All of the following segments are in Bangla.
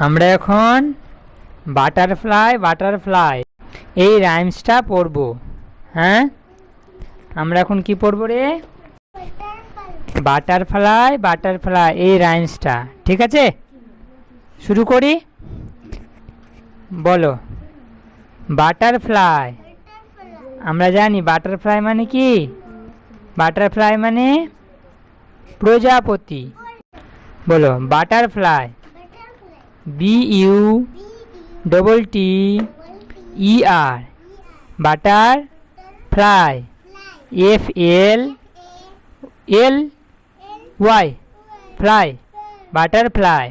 আমরা এখন বাটারফ্লাই বাটারফ্লাই এই রাইমসটা পড়ব। হ্যাঁ? আমরা এখন কি পড়ব রে? বাটারফ্লাই বাটারফ্লাই এই রাইমসটা ঠিক আছে? শুরু করি? বলো। বাটারফ্লাই আমরা জানি বাটারফ্লাই মানে কি? বাটারফ্লাই মানে প্রজাপতি। বলো butterfly B U double T E R butter fly F L L Y fly butterfly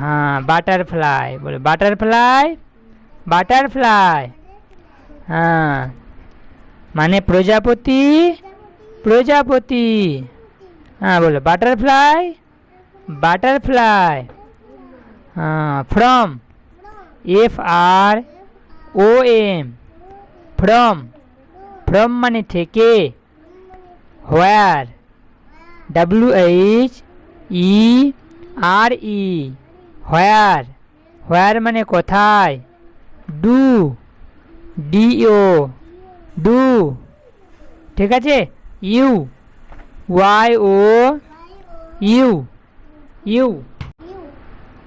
হ্যাঁ বাটারফ্লাই বলো বাটারফ্লাই বাটারফ্লাই হ্যাঁ মানে প্রজাপতি প্রজাপতি হ্যাঁ বলো butterfly butterfly from F R O M from from মানে থেকে where W H E R E where where মানে কোথায় ডু ডিও ডু ঠিক আছে? You Y O U you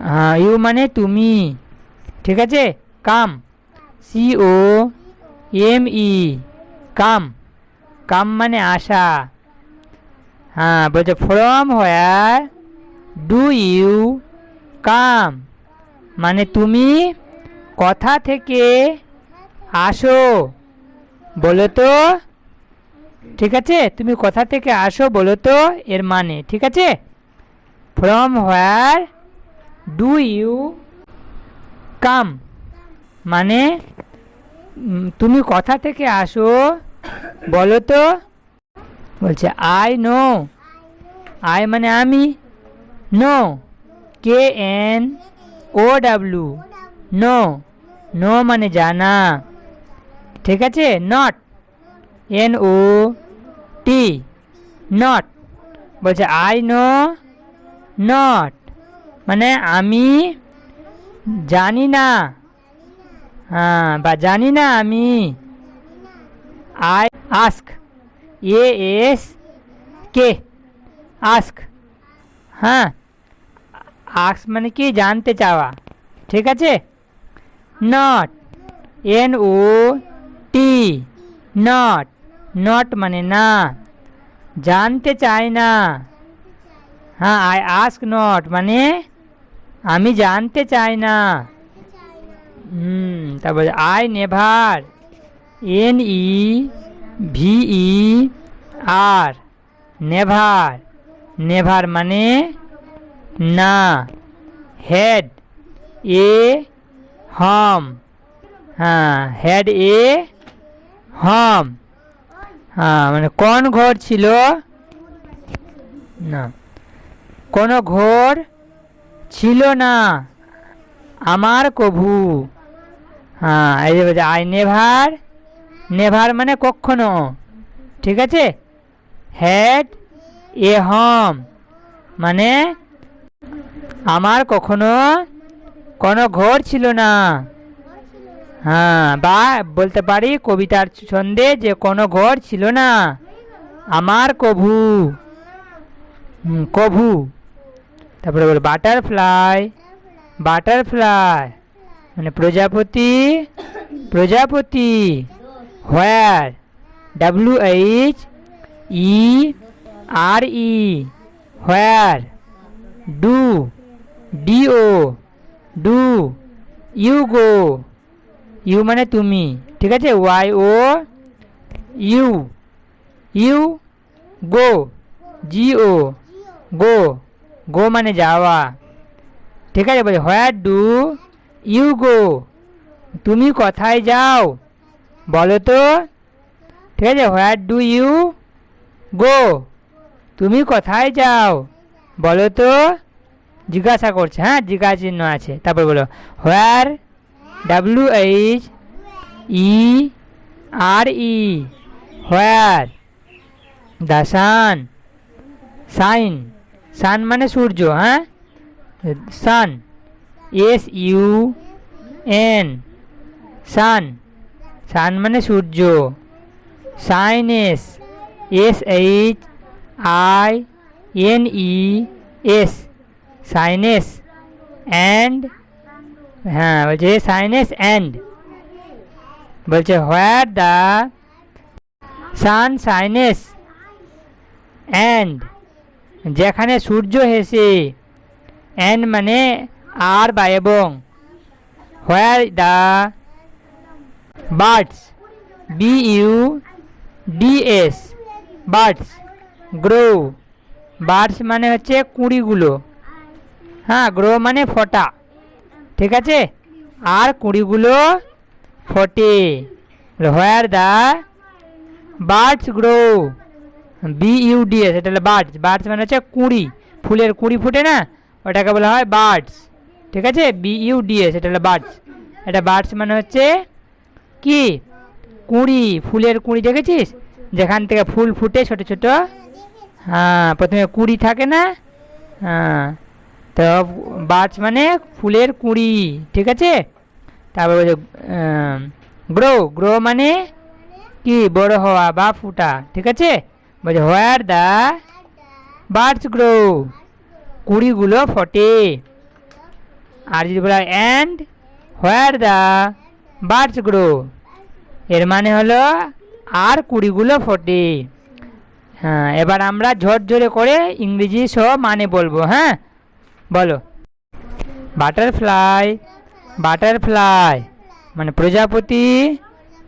হ্যাঁ ইউ মানে তুমি। ঠিক আছে? কাম। সি ও এম ই কাম। কাম মানে আশা। হ্যাঁ বলছে from where do you come মানে তুমি কথা থেকে আসো, বলো তো। ঠিক আছে? তুমি কোথা থেকে আসো, বলো তো, এর মানে। ঠিক আছে? From where do you come মানে তুমি কোথা থেকে আসো, বলো তো। বলছে আই নো আই মানে আমি। Know K N O W know know মানে জানা। ঠিক আছে? Not N O T not বলছে আই নো নট মানে আমি জানি না। হ্যাঁ বা জানি না আমি I ask, A S K, ask. হ্যাঁ আস্ক মানে কি? জানতে চাওয়া। ঠিক আছে? Not, N O T, not not মানে না। জানতে চাই না। হ্যাঁ আই আস্ক নট মানে আমি জানতে চাই না। হুম তারপর I never. N E V E R, never. Never মানে না। Had, a, home. হ্যাঁ হেড, এ, হম। হ্যাঁ মানে কোন ঘর ছিল? না, কোনো ঘর ছিল না। আমার কভু। হ্যাঁ এই যে বলছে, আই নেভার নেভার মানে কখনো। ঠিক আছে? হেড এ হম মানে আমার কখনো কোনো ঘর ছিল না। হ্যাঁ বা বলতে পারি কবিতার ছন্দে যে কোনো ঘর ছিল না। আমার কভু। কভু। তারপরে বল বাটারফ্লাই বাটারফ্লাই মানে প্রজাপতি প্রজাপতি where W H E R E where do D O do you go you মানে তুমি, ঠিক আছে? Y O U you go G O go go মানে যাওয়া। ঠিক আছে বলছি হোয়ার ডু ইউ গো তুমি কোথায় যাও? বলো তো। ঠিক আছে হোয়ার ডু ইউ গো তুমি কোথায় যাও? বলো তো। জিজ্ঞাসা করছে হ্যাঁ জিজ্ঞাসা চিহ্ন আছে। তারপর বলো where W H E R E where the sun shine sun মানে সূর্য হ্যাঁ sun S U N sun sun মানে সূর্য shines S H I N E S shines and হ্যাঁ বলছে সাইনেস অ্যান্ড বলছে where the sun shines and যেখানে সূর্য হেসে অ্যান্ড মানে আর বা এবং। Where the buds B U D S buds grow buds মানে হচ্ছে কুঁড়িগুলো। হ্যাঁ গ্রো মানে ফোটা। ঠিক আছে? আর কুঁড়িগুলো ফোটে। Where the buds grow B U D S এটা হলো বার্ডস বার্ডস মানে হচ্ছে কুঁড়ি। ফুলের কুঁড়ি ফুটে না? ওটাকে বলা হয় বার্ডস ঠিক আছে? বি ইউ ডি এস এটা হলো বার্ডস এটা বার্ডস মানে হচ্ছে কি? কুঁড়ি। ফুলের কুঁড়ি, দেখেছিস? যেখান থেকে ফুল ফুটে ছোট ছোট। হ্যাঁ প্রথমে কুঁড়ি থাকে না? হ্যাঁ। তো বার্ডস মানে ফুলের কুঁড়ি। ঠিক আছে? তারপর বলছে গ্রো গ্রো মানে কি? বড় হওয়া বা ফুটা। ঠিক আছে? বলছে হোয়ার দ্য বার্ডস গ্রো। কুড়িগুলো ফোটে। আর যদি বলা and where the buds grow. এর মানে হলো, আর কুড়িগুলো ফোটে। হ্যাঁ এবার আমরা ঝরঝরে করে ইংরেজি সহ মানে বলব হ্যাঁ? বলো। বাটারফ্লাই বাটারফ্লাই মানে প্রজাপতি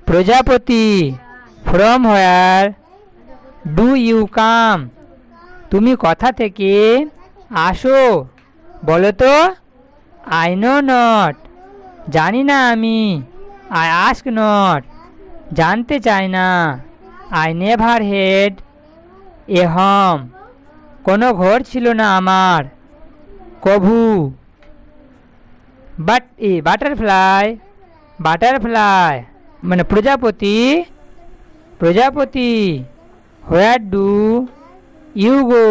প্রজাপতি, from where do you come? তুমি কথা থেকে আসো। বলো তো? I know not. জানি না আমি। I ask not. জানতে চাই না। I never had a home. কোনো ঘর ছিল না আমার। কভু। But a butterfly. বাটারফ্লাই। মানে প্রজাপতি। প্রজাপতি। হোয়ার ডু ইউ গো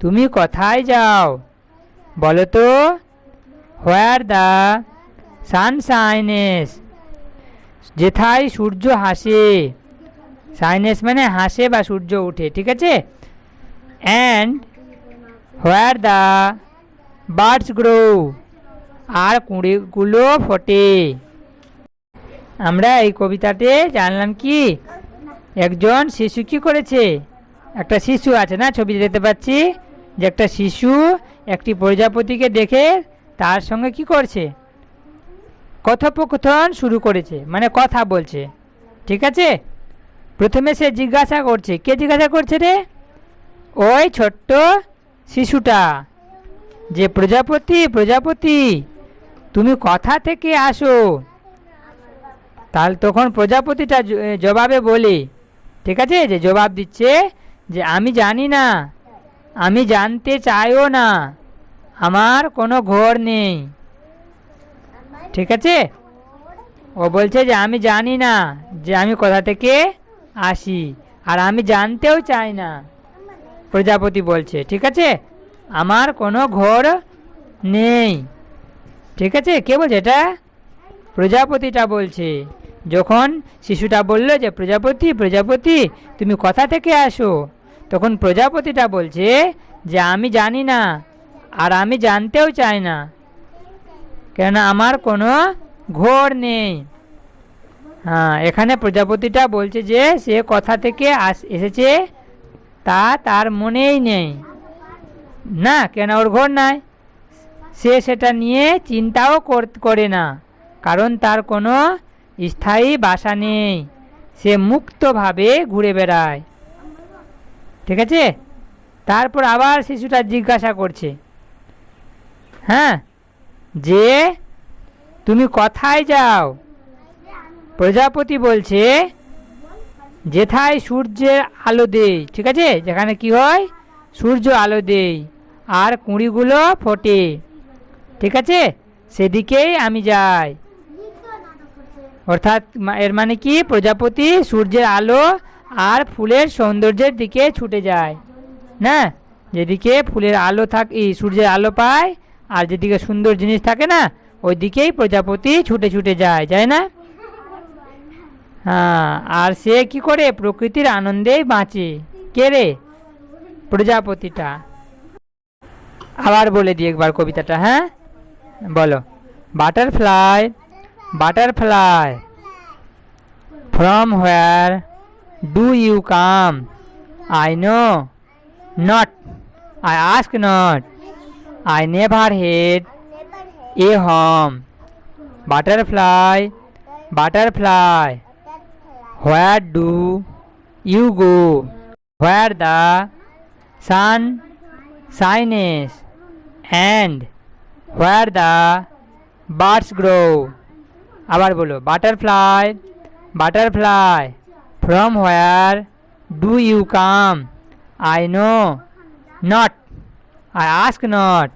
তুমি কোথায় যাও? বলো তো হোয়ার দ্য সানশাইনেস যেথায় সূর্য হাসে। সাইনেস মানে হাসে বা সূর্য ওঠে, ঠিক আছে? And where the buds grow আর কুঁড়িগুলো ফোটে। আমরা এই কবিতাতে জানলাম কি? একজন শিশু কি করেছে? একটা শিশু আছে না? ছবি দেখতে পাচ্ছি যে একটা শিশু একটি প্রজাপতিকে দেখে তার সঙ্গে কি করছে? কথোপকথন শুরু করেছে মানে কথা বলছে। ঠিক আছে? প্রথমে সে জিজ্ঞাসা করছে, কে জিজ্ঞাসা করছে রে? ওই ছোট্ট শিশুটা যে প্রজাপতি প্রজাপতি, তুমি কথা থেকে আসো। তাহলে তখন প্রজাপতিটা জবাবে বলে ঠিক আছে? যে জবাব দিচ্ছে যে আমি জানি না, আমি জানতে চাইও না, আমার কোনো ঘর নেই। ঠিক আছে? ও বলছে যে আমি জানি না, যে আমি কোথা থেকে আসি, আর আমি জানতেও চাই না। প্রজাপতি বলছে, ঠিক আছে? আমার কোনো ঘর নেই। ঠিক আছে? কে বলছে এটা? প্রজাপতিটা বলছে। যখন শিশুটা বলল যে, প্রজাপতি প্রজাপতি, তুমি কোথা থেকে আসো? তখন প্রজাপতিটা বলছে যে, আমি জানি না আর আমি জানতেও চাই না। কেননা আমার কোনো ঘোর নেই। হ্যাঁ এখানে প্রজাপতিটা বলছে যে, সে কথা থেকে আস, এসেছে তা তার মনেই নেই। না, কেন ওর ঘর নাই? সে সেটা নিয়ে চিন্তাও কর- না, কারণ তার কোনো স্থায়ী বাসা নেই। সে মুক্তভাবে ঘুরে বেড়ায়। ঠিক আছে? তারপর আবার শিশুটা জিজ্ঞাসা করছে হ্যাঁ যে তুমি কোথায় যাও? প্রজাপতি বলছে, যেথায় সূর্যের আলো দেই। ঠিক আছে? যেখানে কি হয়? সূর্য আলো দেই, আর কুঁড়িগুলো ফোটে। ঠিক আছে? সেদিকেই আমি যাই। অর্থাৎ এর মানে কি? প্রজাপতি সূর্যের আলো আর ফুলের সৌন্দর্যের দিকে ছুটে যায়, না? যেদিকে ফুলের আলো থাক সূর্যের আলো পায় আর যেদিকে সুন্দর জিনিস থাকে না ওই দিকেই প্রজাপতি ছুটে ছুটে যায় যায় না? হ্যাঁ আর সে কি করে? প্রকৃতির আনন্দেই বাঁচে। কে রে? প্রজাপতিটা। আবার বলে দিই একবার কবিতাটা হ্যাঁ? বলো। Butterfly. butterfly. From where do you come? I know not. I ask not. I never hit a home butterfly butterfly where do you go? Where the sun shines and where the birds grow? আবার বলো butterfly butterfly from where do you come I know not I ask not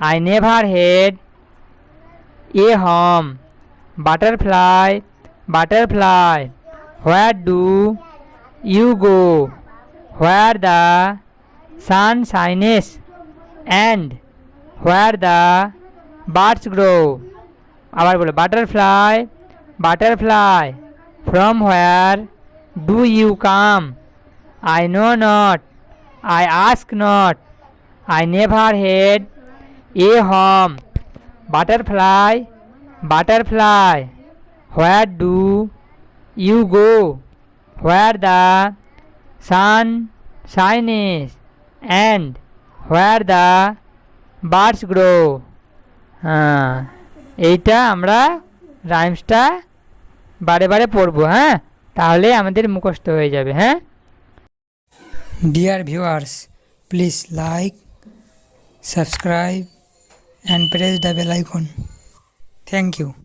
I never had a home butterfly butterfly where do you go where the sun shines and where the buds grow আবার বলো butterfly butterfly from where do you come I know not I ask not I never had a home butterfly butterfly where do you go where the sun shines and where the buds grow হ্যাঁ এইটা আমরা রাইমসটা বারে বারে পড়ব হ্যাঁ? তাহলে আমাদের মুখস্ত হয়ে যাবে হ্যাঁ? Dear viewers please like subscribe and press the bell icon thank you